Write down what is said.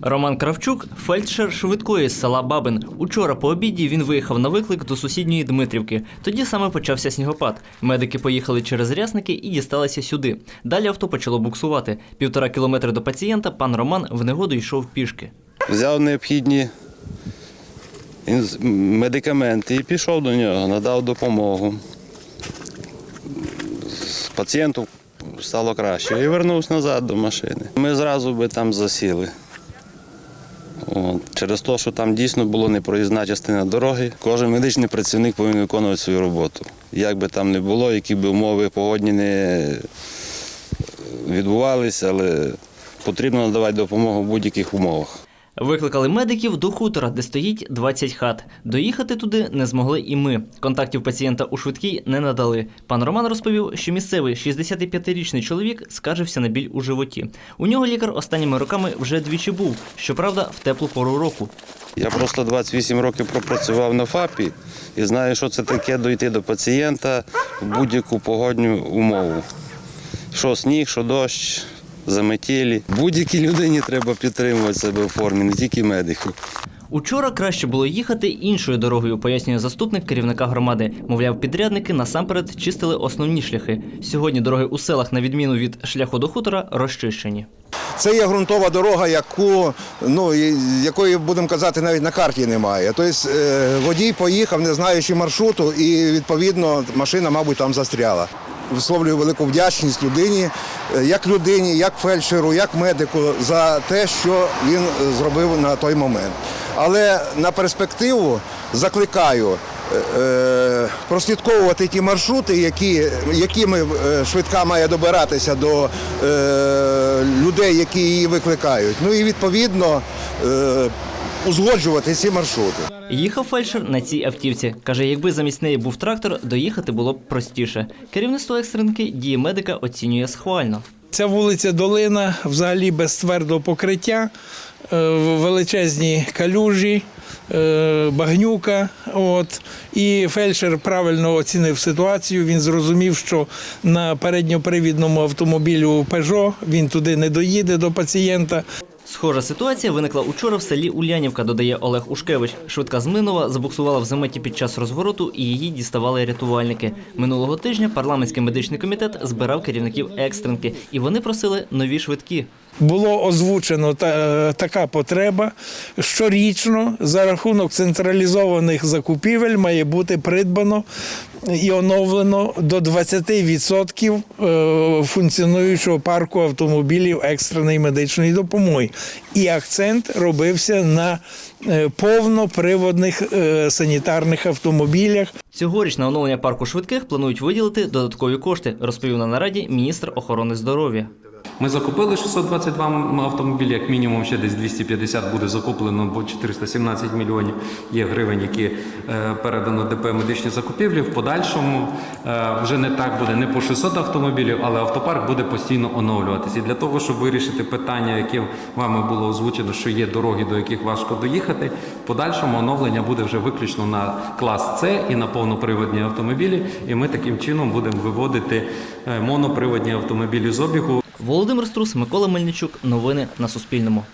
Роман Кравчук фельдшер швидкої з села Бабин. Учора по обіді він виїхав на виклик до сусідньої Дмитрівки. Тоді саме почався снігопад. Медики поїхали через рясники і дісталися сюди. Далі авто почало буксувати. Півтора кілометри до пацієнта пан Роман в негоду йшов пішки. взяв необхідні медикаменти і пішов до нього, надав допомогу. Пацієнту стало краще і вернувся назад до машини. Ми зразу би там засіли. Через те, що там дійсно була непроїзна частина дороги, кожен медичний працівник повинен виконувати свою роботу. Як би там не було, які б умови погодні не відбувалися, але потрібно надавати допомогу в будь-яких умовах. Викликали медиків до хутора, де стоїть 20 хат. Доїхати туди не змогли і ми. Контактів пацієнта у швидкій не надали. Пан Роман розповів, що місцевий 65-річний чоловік скаржився на біль у животі. У нього лікар останніми роками вже двічі був, щоправда, в теплу пору року. Я просто 28 років пропрацював на ФАПі і знаю, що це таке дойти до пацієнта в будь-яку погодню умову. Що сніг, що дощ, заметілі. Будь-якій людині треба підтримувати себе в формі, не тільки медику. Учора краще було їхати іншою дорогою, пояснює заступник керівника громади. Мовляв, підрядники насамперед чистили основні шляхи. Сьогодні дороги у селах, на відміну від шляху до хутора, розчищені. Це є ґрунтова дорога, яку, ну, якої, будемо казати, навіть на карті немає. Тобто е, водій поїхав, не знаючи маршруту, і відповідно машина, мабуть, там застряла. Висловлюю велику вдячність людині, е, як людині, як фельдшеру, як медику за те, що він зробив на той момент. Але на перспективу закликаю е, е, прослідковувати ті маршрути, які, якими швидка має добиратися до людей, які її викликають. Ну і відповідно узгоджувати ці маршрути. Їхав фельдшер на цій автівці. Каже, якби замість неї був трактор, доїхати було б простіше. Керівництво екстренки дії медика оцінює схвально. Ця вулиця Долина взагалі без твердого покриття, е, величезні калюжі, е, багнюка. От. І фельдшер правильно оцінив ситуацію. Він зрозумів, що на передньопривідному автомобілю Peugeot він туди не доїде до пацієнта. Схожа ситуація виникла учора в селі Улянівка, додає Олег Ушкевич. Швидка з забуксувала в заметі під час розвороту і її діставали рятувальники. Минулого тижня парламентський медичний комітет збирав керівників екстренки, і вони просили нові швидкі. Було озвучено та, така потреба. Щорічно за рахунок централізованих закупівель має бути придбано і оновлено до 20% е, функціонуючого парку автомобілів екстреної медичної допомоги. І акцент робився на е, повноприводних е, санітарних автомобілях. Цьогоріч на оновлення парку швидких планують виділити додаткові кошти, розповів на нараді міністр охорони здоров'я. Ми закупили 622 м- автомобілі, як мінімум ще десь 250 буде закуплено, бо 417 мільйонів є гривень, які е, передано ДП медичні закупівлі. В подальшому е, вже не так буде не по 600 автомобілів, але автопарк буде постійно оновлюватися. І для того, щоб вирішити питання, яке вами було озвучено, що є дороги, до яких важко доїхати, в подальшому оновлення буде вже виключно на клас С і на повноприводні автомобілі. І ми таким чином будемо виводити е, моноприводні автомобілі з обігу. Володимир Струс, Микола Мельничук. Новини на Суспільному.